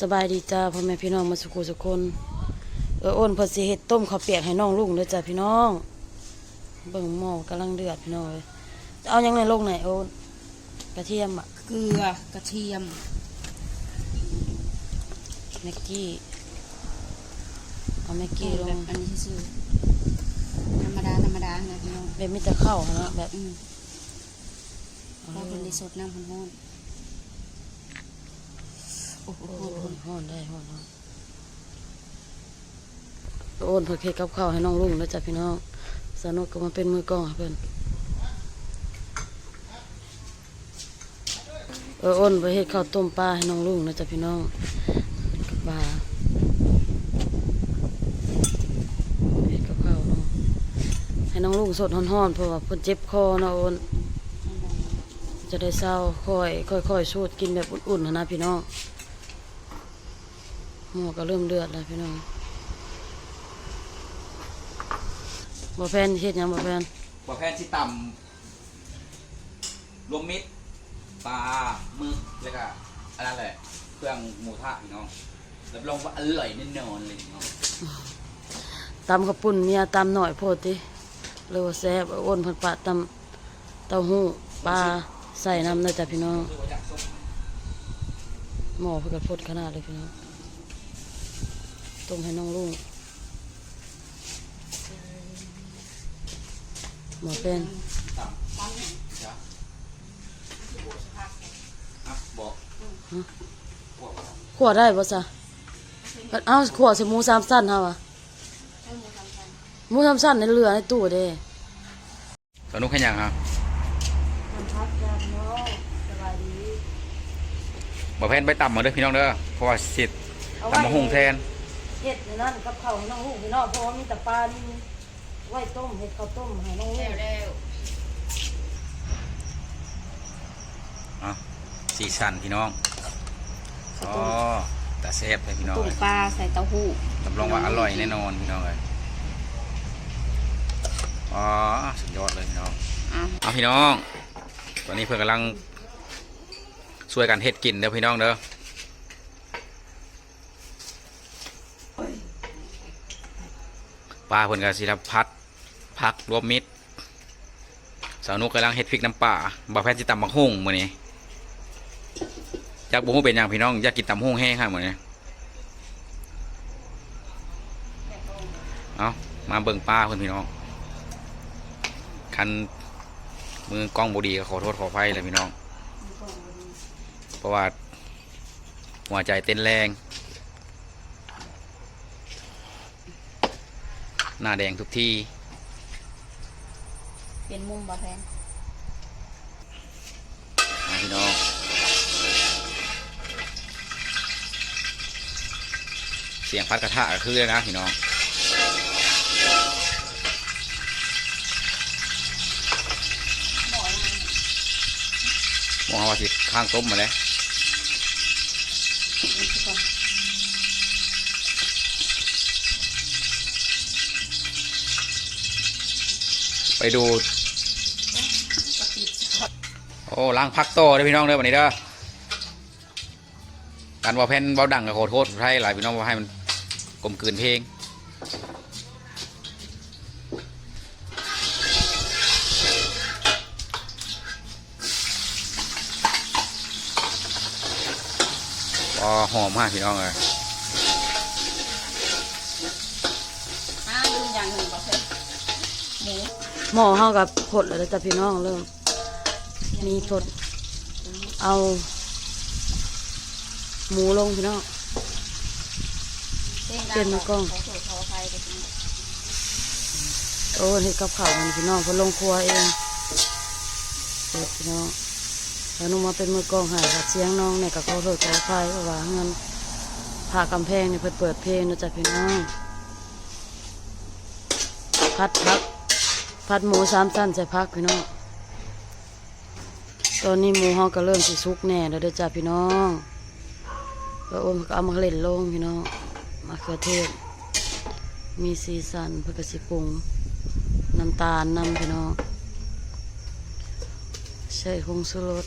สบายดีจ้าพ่อแม่พี่น้องมาสุขุสุกคนเอออ้นเพอสิเฮ็ดต้มข้าวเปียกให้น้องลุงเด้อจ้าพี่น้อง เบิ่งหม้อกำลังเดือดพี่น้องเลยเอายังในลงไหนโอ้นกระเทียมอะเกลือกระเทียมแม็กกี้เอาแม็กแกกี้ลแบบงอันนี้ซื่อธรรมดาธรรมดานะพี่น้องแบบมิจะเข้าหั่นเนาะแบบอืมพอเป็นในสดน้ำพันห้อน โอ้โหห้อนได้ฮ้อนฮ้อนโอนเพิ่นเฮ็ดกับข้าวให้น้องลุงเด้อจ้าพี่น้องสนุกก็มาเป็นมือกล้องเพิ่นเอออ้นไปเฮ็ดข้าวต้มปลาให้น้องลุงเด้อจ้าพี่น้องบปลาเฮ็ดกับข้าวเนาะให้น้องลุงสดฮ้อนๆเพราะว่าเพิ่นเจ็บคอเนาะโอนจะได้เศร้าค่อยค่อยๆสูดกินแบบอุ่นๆหั้นนะพี่น้อง หม้อก็เริ่มเดือดแล้วพี่น้องบ่แพนเฮ็ดหยังบ่แพนบ่แพนที่ต่ำรวมมิตรปลาหมึกแล้วก็อันนั้นแหละเครื่องหมูทะพี่น้องรับรองว่าอร่อยแน่นอนเลยพี่น้องตำข้าวปุ้นเมียตำหน่อยโพดติเลยว่าแซ่บเอาอ้นเพิ่นปะตำเต้าหู้ปลาใส่น้ำนะจ๊ะพี่น้องคือว่าอยากส้มหม้อเพื่อกระพดขนาดเลยพี่น้อง ต้มให้น้องลุงหมอเป็นต่ำจ้ะอะบอกบอกว่าขัวได้ปะจ๊ะเอ้าขัวใส่หมูสามสั้นเฮาอะหมูสามสั้นในเรือในตู้เด้สนุกแค่ยังครับมันพักยาพี่น้องสบายดีบ่แพนไปต่ำมาเด้อพี่น้องเด้อเพราะว่าสิทธิ์ต่ำมาหุงแทน เฮ็ดในนั้นกับข้าวให้น้องลุงพี่น้องเพราะว่ามีแต่ปลานี่ไว้ต้มเฮ็ดข้าวต้มให้น้องลุงแล้วอะสีสันพี่น้องอ๋อแต่แซ่บเลยพี่น้องตุ่มเลยปลาใส่เต้าหู้รับรองว่าอร่อยแน่นอนพี่น้องเลยอ๋อสุดยอดเลยพี่น้องอะเอาพี่น้อง ตอนนี้เพื่อนกำลังช่วยกันเฮ็ดกินเด้อพี่น้องเด้อ ปลาเพิ่นกับศิลพัดพักรวมมิตรสาวนุกกำลังเฮ็ดพริกน้ำปลาบ่าวแพทย์สิตำบักหุ่งมื้อนี้อยากบ่ฮู้เป็นหยังพี่น้องอยากกินตำหุ่งแห้งค่ะมื้อนี้เอามาเบิ่งปลาเพิ่นพี่น้องคันมือกล้องบดีก็ขอโทษขออภัยเลยพี่น้อง เพราะว่าหัวใจเต้นแรง หน้าแดงทุกที่ เป็นมุมบะแพนนะพี่น้องเสียงพัดกระทะก็คือเลยนะพี่น้องหมอยังไงมองว่าสิข้างต้มมาแล้ว นี่คือก่อน ไปดู โอ้ล้างพักโตได้พี่น้องเด้อวันนี้เด้อการว่าแผ่นเบาดังกับขอโทษไทยหลายพี่น้องว่าให้มันกลมกลืนเพลงพอหอมมากพี่น้องเลยอ่าลืมอย่างหนึ่งบะแพนหมู หม้อเฮากับผดแล้วจ้ะพี่น้องเริ่มมีผดเอา หมูลงพี่น้องเป็นมือกล้องโอ้โอ้เฮ็ดกับข้าวมันพี่น้องเพิ่นลงครัวเองเฮ็ดพี่น้องแล้วหนุ่มมาเป็นมือกล้องหายค่ะเสียงน้องเนี่ยก็ขอโทษขออภัยเพราะว่าเงินผ่ากำแพงเนี่ยเพิ่นเปิดเพลงนะจ๊ะพี่น้องพัดพัก พัดหมูสามสั้นใส่พักพี่น้องตอนนี้หมูเฮาก็เริ่มสิสุกแน่แล้วเด้อจ้ะพี่น้องแล้วโอมก็เอามาเล่นลงพี่น้องมะเขือเทศ มีสีสันเพื่อกสิปรุงน้ำตาลนำพี่น้องใส่ผงสุรส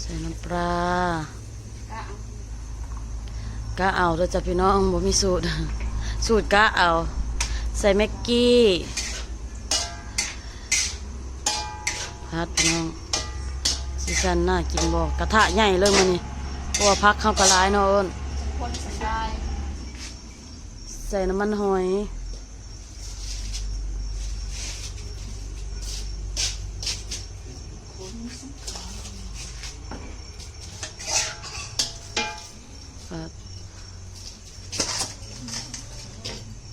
ใส่น้ำปลา ก็เอากะเอาเด้อจ้ะพี่น้องบ่มีสูตร สูตรกะเอา ใส่แม็กกี้พัดพี่น้องซีซันน่ากินบ่กระทะใหญ่เลยมันนี่เพราะว่าพักเข้ากระลายเนาะเอิ้นคนใส่ได้ใส่น้ำมันหอย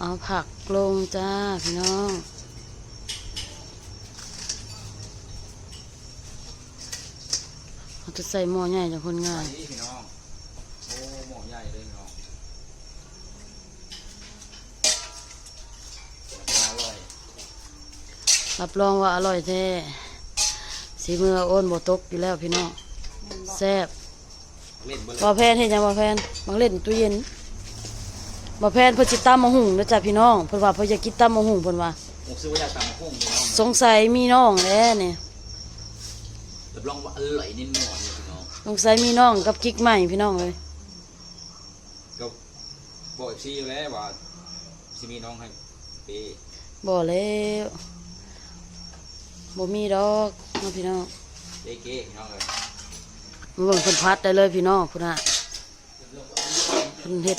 เอาผักลงจ้า พี่น้องเราจะใส่หม้อใหญ่จากคนง่าย นี่พี่น้องโอ้หม้อใหญ่เลยพี่น้องอร่อยรับรองว่าอร่อยแท้สีมือโอนบ่ตกอยู่แล้วพี่น้องแซ่บเล่นเบิ้ลบ่แพนเห็นยังบ่แพนบางเล่นตู้เย็น บ่แพนเพิ่นสิตำมะหุ่งเด้อจ้ะพี่น้องเพิ่นว่าเพิ่นอยากกินตำมะหุ่งเพิ่นว่าผมซื้อไว้จากตำกุ้งพี่น้องสงสัยมีน้องแหล้วนี่รับรองว่าอร่อยแน่นอนเลยพี่น้องสงสัยมีน้องกับกิ๊กใหม่พี่น้องเลยก็บอกซีอยู่แล้วว่าสิมีน้องให้เปย์บ่แล้วบ่มีดอกเนาะพี่น้องเปย์เก้พี่น้องเลยมาเบิ่งเพิ่นพัดได้เลยพี่น้องพุ่นน่ะเพิ่นเฮ็ด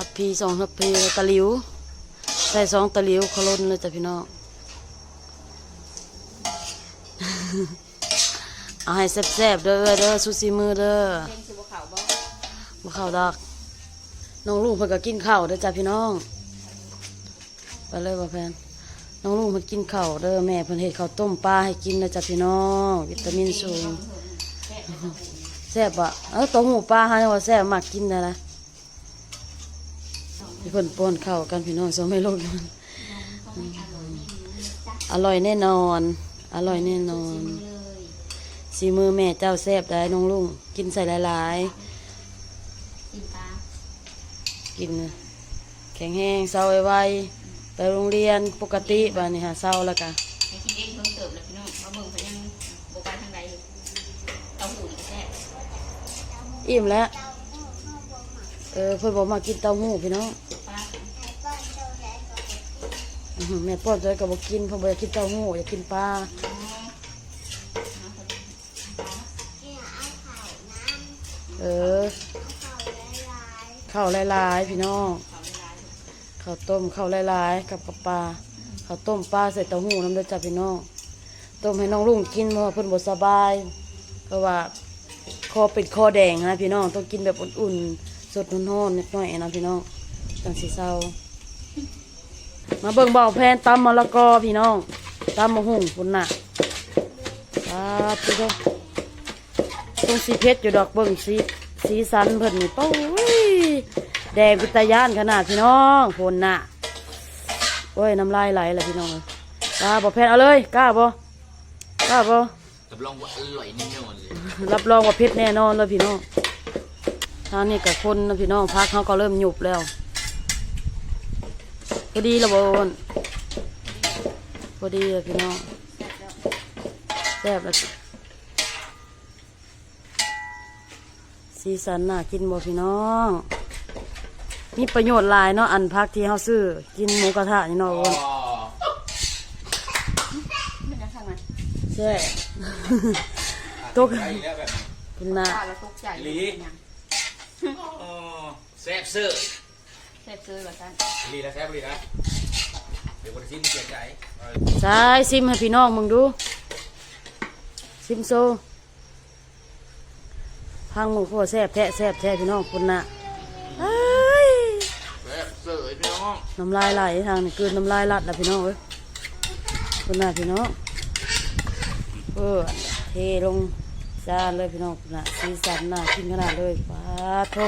ทับพีสองทับพีตะลิว ใส่สองตะลิวเขาล้นเลยจ้ะพี่น้องเอาให้แซ่บๆเด้อเด้อซูซีมือเด้อเพลงสิบเขาบ่บ่เข้าวดอกน้องลุงเพิ่นก็กินข้าวเด้อจ้ะพี่น้อง ไปเลยบ่แพนน้องลุงเพิ่นกินข้าวเด้อแม่เพิ่นเฮ็ดข้าวต้มปลาให้กินเด้อจ้ะพี่น้อง วิตามินสูงแซ่บอะเออตัวหูปลาฮะว่าแซ่บมากกินนะนะ พี่เพิ่นป้อนข้าวกันพี่น้องสองไม่ลดมันอร่อยแน่นอน อร่อยแน่นอนเลยสีมือแม่เจ้าแซ่บได้น้องลุงกินใส่หลายกินปลาๆกินแข็งแห้งเศร้าไวๆไปโรงเรียนปกติบ้านนี้หาเศร้าแล้วกันให้กินเองเพิ่มเติมเลยพี่น้องมาเบิ่งไปยังบ่ไปทางใดเต้าหู้อีกแซ่บอิ่มแล้วเออเพิ่นบอกมากินเต้าหู้พี่น้องปลาอื้อหือ แม่ป้อนใจก็บอกกินเพิ่นบอกอยากกินเต้าหู้อยากกินปลาเออข้าวหลายๆพี่น้องข้าวต้มข้าวหลายๆกับปลาข้าวต้มปลาใส่เต้าหู้น้ำเด้อดจ้าพี่น้องต้มให้น้องลุงกินเพราะว่าเพิ่นบ่สบายเพราะว่าคอเป็นคอแดงนะพี่น้องต้องกินแบบอุ่นๆสดร้อนๆนิดหน่อยนะพี่น้องจังสิเศร้า มาเบิ่งเบาแพนตำมะละกอพี่น้องตำมะหุ่งพุ่นน่ะปลาพี่น้องตรงสีเพชรอยู่ดอกเบิ่งสีสีสันเพิ่นนี่ป้ยแดงพิตายานขนาดพี่น้องพนน่ะโอ้ยน้ำลายไหลเลยพี่น้องเอ้ยกล้าบ่แพนเอาเลยกล้าบ่กล้าบ่รับรองว่าอร่อยแน่นอนเลยรับรองว่าเพชรแน่นอนเลยพี่น้องทางนี้กับคนนะพี่น้องพักเขาก็เริ่มหยุบแล้ว พอดีและบ่โอนพอดีเลยพี่น้องแซ่บแล้วสีสันน่ากินบ่พี่น้อง มีประโยชน์หลายเนาะอันพักที่เขาซื้อ กินหมูกระทะนี่เนาะโอนมันจะทางไหนแซ่บตุกไปแล้วแบบนี้คุณนาปลาเราตกใจอีหลีอ๋อแซ่บเสื้อแซ่บซื้อว่าซั่นลีนะแซ่บลีนะเดี๋ยวคนที่เสียใจใช่ซิมให้พี่น้องมึงดู ซิมโซพังมึงพวกแซ่บแท้แซ่บแท้พี่น้องคุณน่ะเอ้ยแซ่บเสื้อพี่น้องน้ำลายไหลทางนี่คืนน้ำลายลัดแล้วพี่น้องเอ้ยคุณน่ะพี่น้องเออเทลงจานเลยพี่น้องคุณน่ะสีสันน่ากินขนาดเลยป้าโท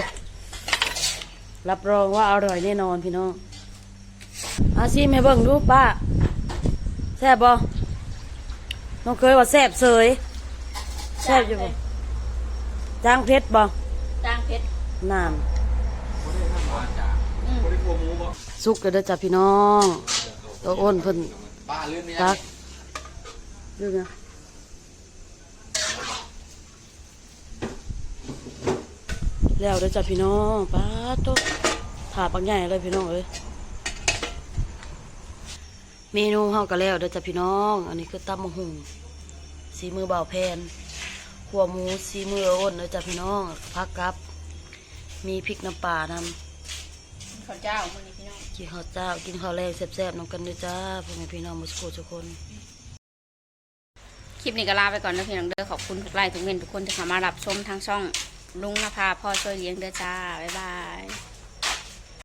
รับรองว่าอร่อยแน่นอนพี่น้องอาซิมให้เบิ่งดูป้าแซ่บบ่น้องเคยว่าแซ่บเสยแซ่บอยู่บ่จางเพชรบ่จางเพชรน้มาจากอืมบริโภคหมูบ่ำสุกเลยเด้อจ้ะพี่น้อง ตัวอ้นเพิ่นป้าลืมเนี่ยตักเรื่องนะ แล้วเด้อจ้ะพี่น้องป้าดโตถาดปักใหญ่เลยพี่น้องเอ้ยเมนูเฮาก็แล้วเด้อจ้ะพี่น้อง อันนี้คือตำมะหุ่งสีมือเบาวแพนขัวหมูสีมืออ้นเด้อจ้ะพี่น้องพักกับ มีพริกน้ำปลานำข้าวเจ้ามื้อนี้พี่น้องกินข้าวเจ้า กินข้าวแรงแซ่บๆน้ำกันด้วยจ้าพ่อแม่พี่น้องมุสโกทุกคนคลิปนี้ก็ลาไปก่อนนะพี่น้องเด้อขอบคุณทุกไลค์ทุกเมนทุกคนที่เข้ามารับชมทางช่อง ลุงนภาพ่อช่วยเลี้ยงเด้อจ้า บ๊ายบาย